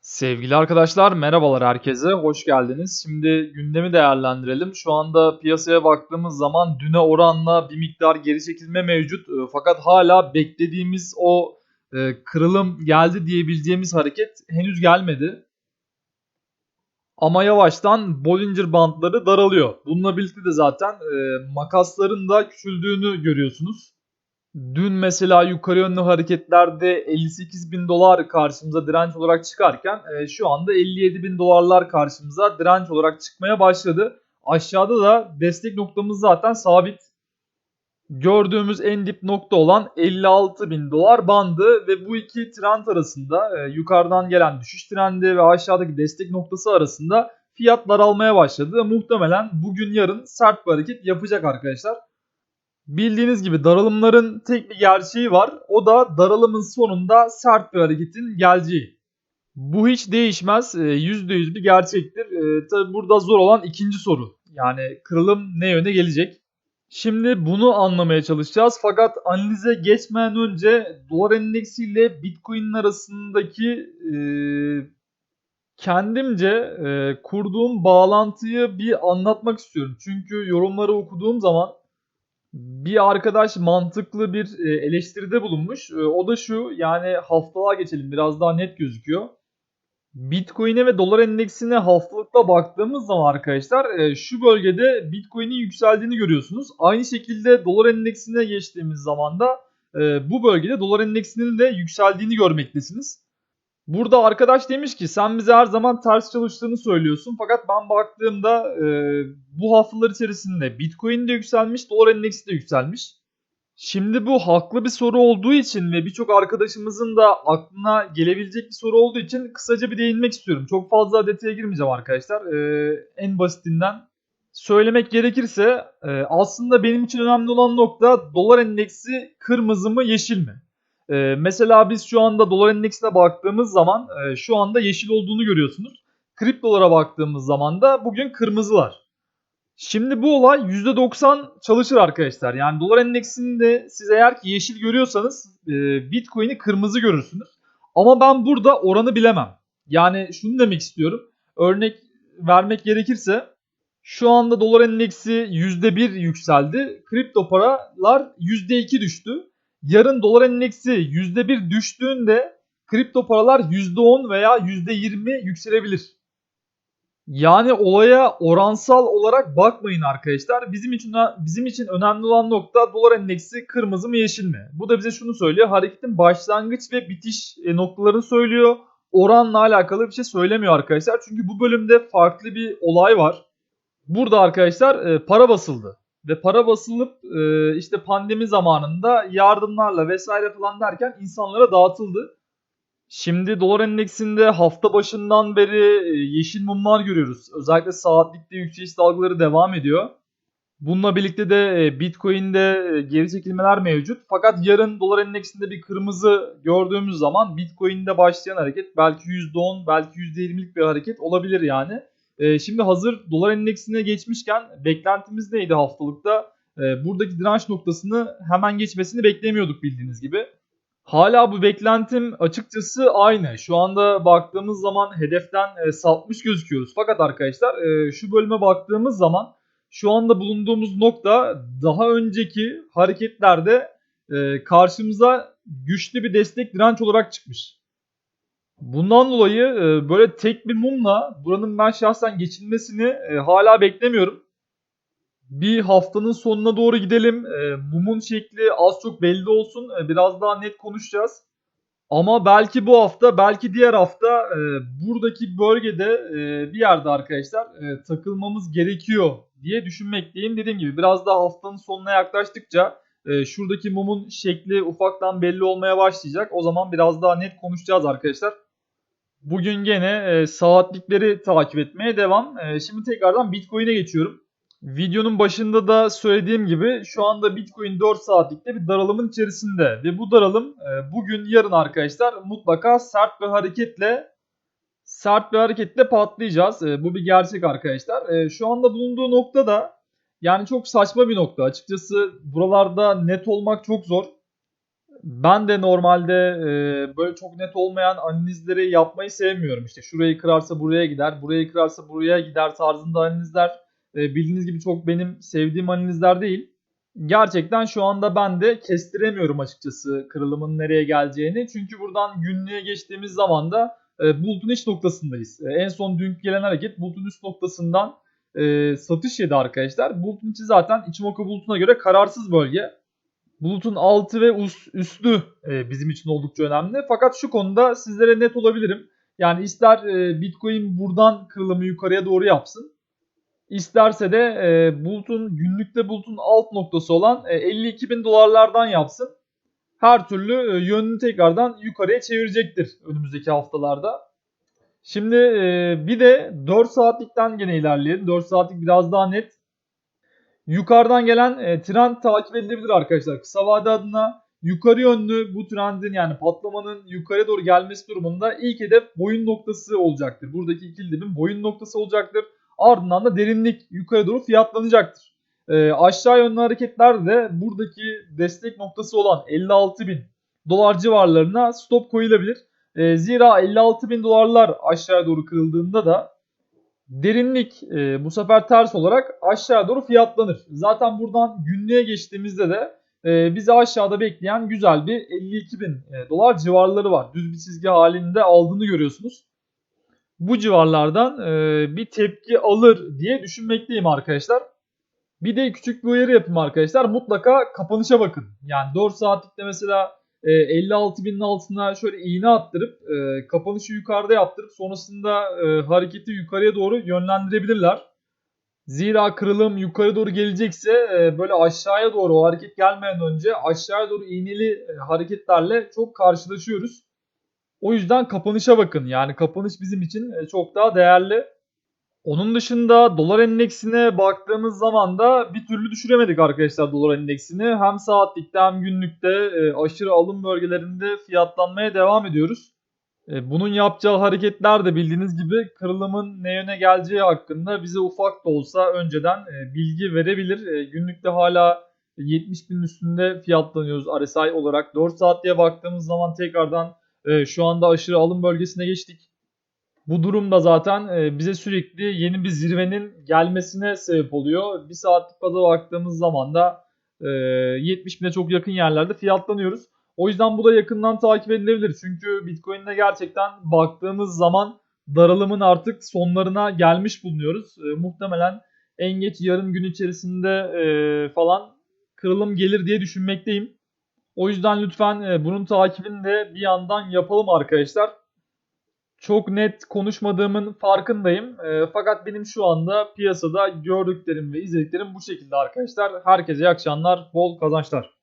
Sevgili arkadaşlar merhabalar herkese hoş geldiniz. Şimdi gündemi değerlendirelim. Şu anda piyasaya baktığımız zaman düne oranla bir miktar geri çekilme mevcut. E, Fakat hala beklediğimiz o e, kırılım geldi diyebileceğimiz hareket henüz gelmedi. Ama yavaştan Bollinger bandları daralıyor. Bununla birlikte de zaten e, makasların da küçüldüğünü görüyorsunuz. Dün mesela yukarı yönlü hareketlerde 58 bin dolar karşımıza direnç olarak çıkarken e, şu anda 57 bin dolarlar karşımıza direnç olarak çıkmaya başladı. Aşağıda da destek noktamız zaten sabit. Gördüğümüz en dip nokta olan 56 bin dolar bandı ve bu iki trend arasında e, yukarıdan gelen düşüş trendi ve aşağıdaki destek noktası arasında fiyat daralmaya başladı. Muhtemelen bugün yarın sert bir hareket yapacak arkadaşlar. Bildiğiniz gibi daralımların tek bir gerçeği var. O da daralımın sonunda sert bir hareketin geleceği. Bu hiç değişmez. Ee, %100 bir gerçektir. Ee, Tabi burada zor olan ikinci soru. Yani kırılım ne yöne gelecek? Şimdi bunu anlamaya çalışacağız. Fakat analize geçmeden önce dolar endeksi ile Bitcoin arasındaki e, kendimce e, kurduğum bağlantıyı bir anlatmak istiyorum. Çünkü yorumları okuduğum zaman bir arkadaş mantıklı bir e, eleştiride bulunmuş. E, O da şu yani haftalığa geçelim biraz daha net gözüküyor. Bitcoin'e ve dolar endeksine haftalıkta baktığımız zaman arkadaşlar e, şu bölgede Bitcoin'in yükseldiğini görüyorsunuz. Aynı şekilde dolar endeksine geçtiğimiz zaman da bu bölgede dolar endeksinin de yükseldiğini görmektesiniz. Burada arkadaş demiş ki sen bize her zaman ters çalıştığını söylüyorsun. Fakat ben baktığımda e, bu haftalar içerisinde Bitcoin de yükselmiş, dolar endeksi de yükselmiş. Şimdi bu haklı bir soru olduğu için ve birçok arkadaşımızın da aklına gelebilecek bir soru olduğu için kısaca bir değinmek istiyorum. Çok fazla detaya girmeyeceğim arkadaşlar. E, en basitinden söylemek gerekirse e, aslında benim için önemli olan nokta dolar endeksi kırmızı mı yeşil mi? Ee, mesela biz şu anda dolar endeksine baktığımız zaman e, şu anda yeşil olduğunu görüyorsunuz. Kriptolara baktığımız zaman da bugün kırmızılar. Şimdi bu olay %90 çalışır arkadaşlar. Yani dolar endeksinde siz eğer ki yeşil görüyorsanız e, Bitcoin'i kırmızı görürsünüz. Ama ben burada oranı bilemem. Yani şunu demek istiyorum. Örnek vermek gerekirse şu anda dolar endeksi %1 yükseldi. Kripto paralar %2 düştü. Yarın dolar endeksi %1 düştüğünde kripto paralar %10 veya %20 yükselebilir. Yani olaya oransal olarak bakmayın arkadaşlar. Bizim için bizim için önemli olan nokta dolar endeksi kırmızı mı yeşil mi? Bu da bize şunu söylüyor. Hareketin başlangıç ve bitiş e, noktalarını söylüyor. Oranla alakalı bir şey söylemiyor arkadaşlar. Çünkü bu bölümde farklı bir olay var. Burada arkadaşlar e, para basıldı ve para basılıp e, işte pandemi zamanında yardımlarla vesaire falan derken insanlara dağıtıldı. Şimdi dolar endeksinde hafta başından beri e, yeşil mumlar görüyoruz. Özellikle saatlikte yükseliş dalgaları devam ediyor. Bununla birlikte de e, Bitcoin'de e, geri çekilmeler mevcut. Fakat yarın dolar endeksinde bir kırmızı gördüğümüz zaman Bitcoin'de başlayan hareket belki %10 belki %20'lik bir hareket olabilir yani. Ee, şimdi hazır dolar endeksine geçmişken beklentimiz neydi haftalıkta? Ee, buradaki direnç noktasını hemen geçmesini beklemiyorduk bildiğiniz gibi. Hala bu beklentim açıkçası aynı. Şu anda baktığımız zaman hedeften e, sapmış gözüküyoruz. Fakat arkadaşlar e, şu bölüme baktığımız zaman şu anda bulunduğumuz nokta daha önceki hareketlerde e, karşımıza güçlü bir destek direnç olarak çıkmış. Bundan dolayı e, böyle tek bir mumla buranın ben şahsen geçilmesini e, hala beklemiyorum. Bir haftanın sonuna doğru gidelim. E, mumun şekli az çok belli olsun. Biraz daha net konuşacağız. Ama belki bu hafta, belki diğer hafta buradaki bölgede bir yerde arkadaşlar takılmamız gerekiyor diye düşünmekteyim. Dediğim gibi biraz daha haftanın sonuna yaklaştıkça e, şuradaki mumun şekli ufaktan belli olmaya başlayacak. O zaman biraz daha net konuşacağız arkadaşlar. Bugün gene e, saatlikleri takip etmeye devam. E, şimdi tekrardan Bitcoin'e geçiyorum. Videonun başında da söylediğim gibi şu anda Bitcoin 4 saatlikte bir daralımın içerisinde. Ve bu daralım e, bugün yarın arkadaşlar mutlaka sert bir hareketle sert bir hareketle patlayacağız. E, bu bir gerçek arkadaşlar. E, şu anda bulunduğu nokta da yani çok saçma bir nokta. Açıkçası buralarda net olmak çok zor. Ben de normalde e, böyle çok net olmayan analizleri yapmayı sevmiyorum. İşte şurayı kırarsa buraya gider, burayı kırarsa buraya gider tarzında analizler e, bildiğiniz gibi çok benim sevdiğim analizler değil. Gerçekten şu anda ben de kestiremiyorum açıkçası kırılımın nereye geleceğini. Çünkü buradan günlüğe geçtiğimiz zaman da e, bulutun iç noktasındayız. E, en son dünkü gelen hareket bulutun üst noktasından e, satış yedi arkadaşlar. Bulutun içi zaten Ichimoku bulutuna göre kararsız bölge. Bulutun altı ve üstü e, bizim için oldukça önemli. Fakat şu konuda sizlere net olabilirim. Yani ister e, Bitcoin buradan kırılımı yukarıya doğru yapsın. İsterse de e, bulutun günlükte bulutun alt noktası olan e, 52 bin dolarlardan yapsın. Her türlü yönünü tekrardan yukarıya çevirecektir önümüzdeki haftalarda. Şimdi bir de 4 saatlikten gene ilerleyelim. 4 saatlik biraz daha net. Yukarıdan gelen e, trend takip edilebilir arkadaşlar. Kısa vade adına yukarı yönlü bu trendin yani patlamanın yukarı doğru gelmesi durumunda ilk hedef boyun noktası olacaktır. Buradaki ikili dibin boyun noktası olacaktır. Ardından da derinlik yukarı doğru fiyatlanacaktır. E, aşağı yönlü hareketlerde de buradaki destek noktası olan 56 bin dolar civarlarına stop koyulabilir. E, zira 56 bin dolarlar aşağı doğru kırıldığında da derinlik e, bu sefer ters olarak aşağı doğru fiyatlanır. Zaten buradan günlüğe geçtiğimizde de e, bizi aşağıda bekleyen güzel bir 52 bin e, dolar civarları var. Düz bir çizgi halinde aldığını görüyorsunuz. Bu civarlardan e, bir tepki alır diye düşünmekteyim arkadaşlar. Bir de küçük bir uyarı yapayım arkadaşlar. Mutlaka kapanışa bakın. Yani 4 saatlikte mesela e, 56 binin altına şöyle iğne attırıp e, kapanışı yukarıda yaptırıp sonrasında e, hareketi yukarıya doğru yönlendirebilirler. Zira kırılım yukarı doğru gelecekse e, böyle aşağıya doğru o hareket gelmeden önce aşağıya doğru iğneli e, hareketlerle çok karşılaşıyoruz. O yüzden kapanışa bakın. Yani kapanış bizim için e, çok daha değerli. Onun dışında dolar endeksine baktığımız zaman da bir türlü düşüremedik arkadaşlar dolar endeksini. Hem saatlikte hem günlükte e, aşırı alım bölgelerinde fiyatlanmaya devam ediyoruz. E, bunun yapacağı hareketler de bildiğiniz gibi kırılımın ne yöne geleceği hakkında bize ufak da olsa önceden e, bilgi verebilir. Günlükte hala 70 bin üstünde fiyatlanıyoruz RSI olarak. 4 saatliğe baktığımız zaman tekrardan şu anda aşırı alım bölgesine geçtik. Bu durum da zaten e, bize sürekli yeni bir zirvenin gelmesine sebep oluyor. Bir saatlik baza baktığımız zaman da e, 70 bine çok yakın yerlerde fiyatlanıyoruz. O yüzden bu da yakından takip edilebilir. Çünkü Bitcoin'de gerçekten baktığımız zaman daralımın artık sonlarına gelmiş bulunuyoruz. E, muhtemelen en geç yarım gün içerisinde e, falan kırılım gelir diye düşünmekteyim. O yüzden lütfen e, bunun takibini de bir yandan yapalım arkadaşlar çok net konuşmadığımın farkındayım. E, fakat benim şu anda piyasada gördüklerim ve izlediklerim bu şekilde arkadaşlar. Herkese iyi akşamlar, bol kazançlar.